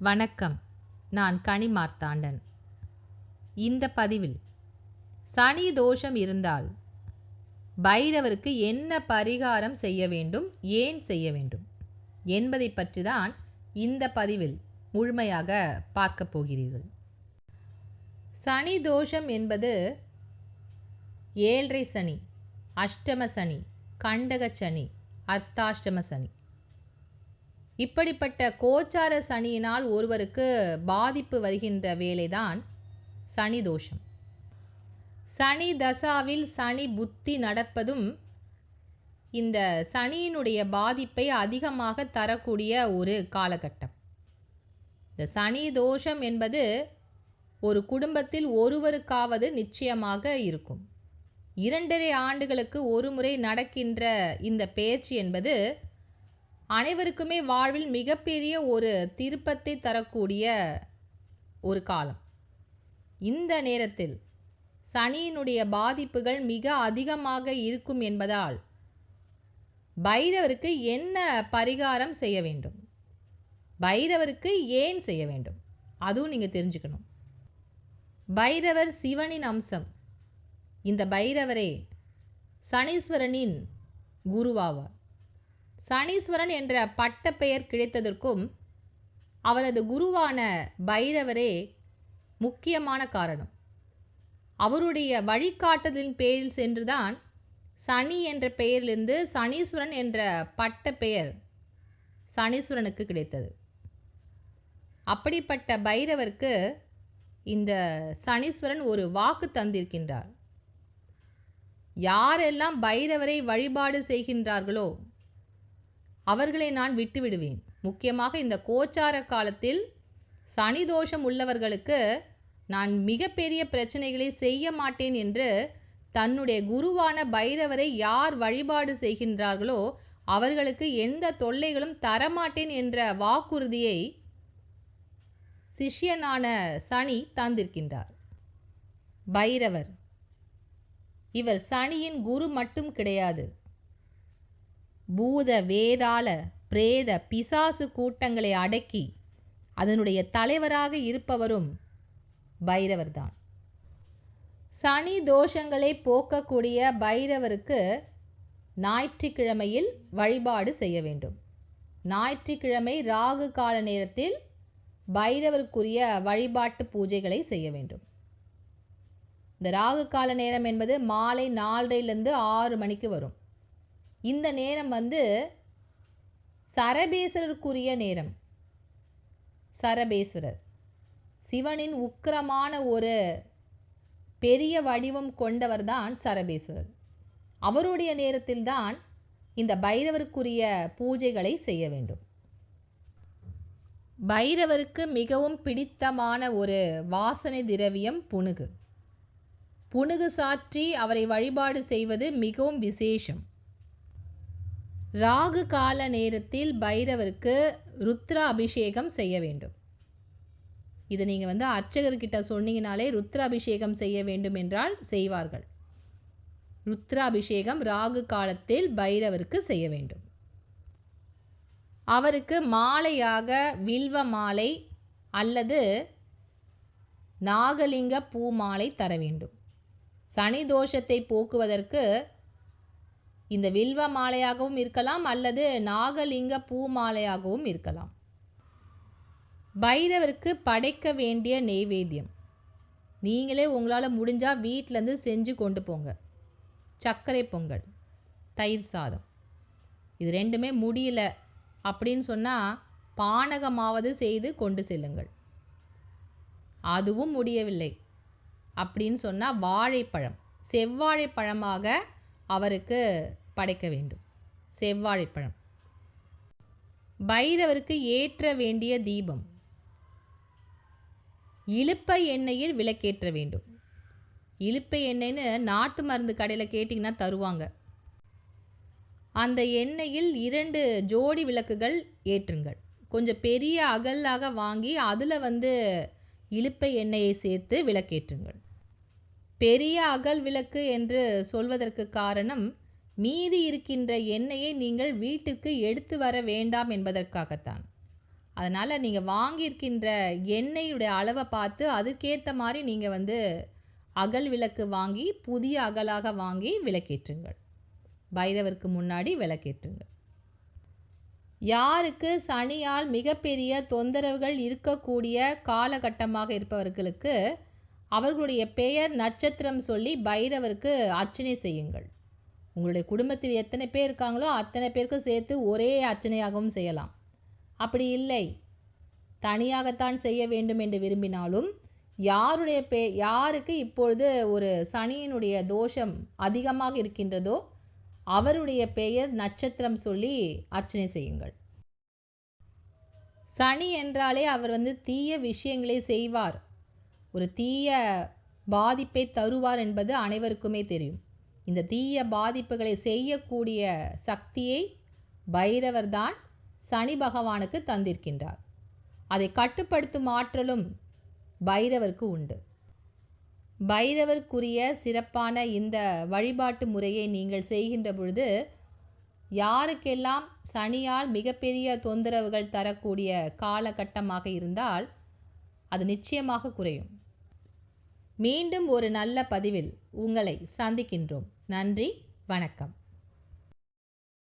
வணக்கம். நான் கனிமார்த்தாண்டன். இந்த பதிவில் சனி தோஷம் இருந்தால் பைரவருக்கு என்ன பரிகாரம் செய்ய வேண்டும் ஏன் செய்ய வேண்டும் என்பதை பற்றி தான் இந்த பதிவில் முழுமையாக பார்க்கப் போகிறீர்கள். சனி தோஷம் என்பது ஏழரை சனி அஷ்டம சனி கண்டக சனி அர்த்தாஷ்டம சனி. இப்படிப்பட்ட கோச்சார சனியினால் ஒருவருக்கு பாதிப்பு வருகின்ற வேலைதான் சனி தோஷம். சனி தசாவில் சனி புத்தி நடப்பதும் இந்த சனியினுடைய பாதிப்பை அதிகமாக தரக்கூடிய ஒரு காலகட்டம். இந்த சனி தோஷம் என்பது ஒரு குடும்பத்தில் ஒருவருக்காவது நிச்சயமாக இருக்கும். இரண்டரை ஆண்டுகளுக்கு ஒரு முறை நடக்கின்ற இந்த பேச்சு என்பது அனைவருக்குமே வாழ்வில் மிகப்பெரிய ஒரு திருப்பத்தை தரக்கூடிய ஒரு காலம். இந்த நேரத்தில் சனியினுடைய பாதிப்புகள் மிக அதிகமாக இருக்கும் என்பதால் பைரவருக்கு என்ன பரிகாரம் செய்ய வேண்டும்? பைரவருக்கு ஏன் செய்ய வேண்டும்? அதுவும் நீங்கள் தெரிஞ்சுக்கணும். பைரவர் சிவனின் அம்சம். இந்த பைரவரே சனீஸ்வரனின் குருவாவார். சனீஸ்வரன் என்ற பட்டப்பெயர் கிடைத்ததற்கும் அவரது குருவான பைரவரே முக்கியமான காரணம். அவருடைய வழிகாட்டுதலின் பேரில் சென்றுதான் சனி என்ற பெயரிலிருந்து சனீஸ்வரன் என்ற பட்ட பெயர் சனீஸ்வரனுக்கு கிடைத்தது. அப்படிப்பட்ட பைரவருக்கு இந்த சனீஸ்வரன் ஒரு வாக்கு தந்திருக்கின்றார். யாரெல்லாம் பைரவரை வழிபாடு செய்கின்றார்களோ அவர்களை நான் விட்டுவிடுவேன். முக்கியமாக இந்த கோச்சார காலத்தில் சனி தோஷம் உள்ளவர்களுக்கு நான் மிகப்பெரிய பிரச்சனைகளை செய்ய மாட்டேன் என்று தன்னுடைய குருவான பைரவரை யார் வழிபாடு செய்கின்றார்களோ அவர்களுக்கு எந்த தொல்லைகளும் தரமாட்டேன் என்ற வாக்குறுதியை சிஷ்யனான சனி தந்திருக்கின்றார். பைரவர் இவர் சனியின் குரு மட்டும் கிடையாது. பூத வேதாள பிரேத பிசாசு கூட்டங்களை அடக்கி அதனுடைய தலைவராக இருப்பவரும் பைரவர்தான். சனி தோஷங்களை போக்கக்கூடிய பைரவருக்கு ஞாயிற்றுக்கிழமையில் வழிபாடு செய்ய வேண்டும். ஞாயிற்றுக்கிழமை ராகு கால நேரத்தில் பைரவருக்குரிய வழிபாட்டு பூஜைகளை செய்ய வேண்டும். இந்த ராகு கால நேரம் என்பது மாலை நாலரைலேருந்து ஆறு மணிக்கு வரும். இந்த நேரம் வந்து சரபேஸ்வரருக்குரிய நேரம். சரபேஸ்வரர் சிவனின் உக்கிரமான ஒரு பெரிய வடிவம் கொண்டவர் தான் சரபேஸ்வரர் அவருடைய நேரத்தில்தான் இந்த பைரவருக்குரிய பூஜைகளை செய்ய வேண்டும். பைரவருக்கு மிகவும் பிடித்தமான ஒரு வாசனை திரவியம் புனுகு. புனுகு சாற்றி அவரை வழிபாடு செய்வது மிகவும் விசேஷம். ராகு கால நேரத்தில் பைரவருக்கு ருத்ர அபிஷேகம் செய்ய வேண்டும். இது நீங்கள் வந்து அர்ச்சகர்கிட்ட சொன்னீங்கனாலே ருத்ர அபிஷேகம் செய்ய வேண்டும் என்றால் செய்வார்கள். ருத்ர அபிஷேகம் ராகு காலத்தில் பைரவருக்கு செய்ய வேண்டும். அவருக்கு மாலையாக வில்வ மாலை அல்லது நாகலிங்க பூ மாலை தர வேண்டும். சனி தோஷத்தை போக்குவதற்கு இந்த வில்வ மாலையாகவும் இருக்கலாம் அல்லது நாகலிங்க பூ மாலையாகவும் இருக்கலாம். பைரவருக்கு படைக்க வேண்டிய நெய்வேத்தியம். நீங்களே உங்களால் முடிஞ்சால் வீட்டிலேருந்து செஞ்சு கொண்டு போங்க. சர்க்கரை பொங்கல் தயிர் சாதம். இது ரெண்டுமே முடியல அப்படின்னு சொன்னால் பானகமாவது செய்து கொண்டு செல்லுங்கள். அதுவும் முடியவில்லை அப்படின்னு சொன்னால் வாழைப்பழம் செவ்வாழைப்பழமாக அவருக்கு படைக்க வேண்டும். செவ்வாழைப்பழம். பைரவருக்கு ஏற்ற வேண்டிய தீபம். இழுப்பை எண்ணெயில் விளக்கேற்ற வேண்டும். இழுப்பை எண்ணெய்னு நாட்டு மருந்து கடையில் கேட்டிங்கன்னா தருவாங்க. அந்த எண்ணெயில் இரண்டு ஜோடி விளக்குகள் ஏற்றுங்கள். கொஞ்சம் பெரிய அகலாக வாங்கி அதில் வந்து இழுப்பை எண்ணெயை சேர்த்து விளக்கேற்றுங்கள். பெரிய அகல் விளக்கு என்று சொல்வதற்கு காரணம் மீதி இருக்கின்ற எண்ணெயை நீங்கள் வீட்டுக்கு எடுத்து வர வேண்டாம் என்பதற்காகத்தான். அதனால் நீங்கள் வாங்கியிருக்கின்ற எண்ணெயுடைய அளவை பார்த்து அதுக்கேற்ற மாதிரி நீங்கள் வந்து அகல் விளக்கு வாங்கி புதிய அகலாக வாங்கி விளக்கேற்றுங்கள். பைரவருக்கு முன்னாடி விளக்கேற்றுங்கள். யாருக்கு சனியால் மிகப்பெரிய தொந்தரவுகள் இருக்கக்கூடிய காலகட்டமாக இருப்பவர்களுக்கு அவர்களுடைய பெயர் நட்சத்திரம் சொல்லி பைரவருக்கு அர்ச்சனை செய்யுங்கள். உங்களுடைய குடும்பத்தில் எத்தனை பேர் இருக்காங்களோ அத்தனை பேருக்கும் சேர்த்து ஒரே அர்ச்சனையாகவும் செய்யலாம். அப்படி இல்லை. தனியாகத்தான் செய்ய வேண்டும் என்று விரும்பினாலும் யாருடைய பே யாருக்கு இப்பொழுது ஒரு சனியினுடைய தோஷம் அதிகமாக இருக்கின்றதோ அவருடைய பெயர் நட்சத்திரம் சொல்லி அர்ச்சனை செய்யுங்கள். சனி என்றாலே அவர் வந்து தீய விஷயங்களை செய்வார். ஒரு தீய பாதிப்பை தருவார் என்பது அனைவருக்குமே தெரியும். இந்த தீய பாதிப்புகளை செய்யக்கூடிய சக்தியை பைரவர் தான் சனி பகவானுக்கு தந்திருக்கின்றார். அதை கட்டுப்படுத்தும் ஆற்றலும் பைரவருக்கு உண்டு. பைரவருக்குரிய சிறப்பான இந்த வழிபாட்டு முறையை நீங்கள் செய்கின்ற பொழுது யாருக்கெல்லாம் சனியால் மிகப்பெரிய தொந்தரவுகள் தரக்கூடிய காலகட்டமாக இருந்தால் அது நிச்சயமாக குறையும். மீண்டும் ஒரு நல்ல பதிவில் உங்களை சந்திக்கின்றோம். நன்றி வணக்கம்.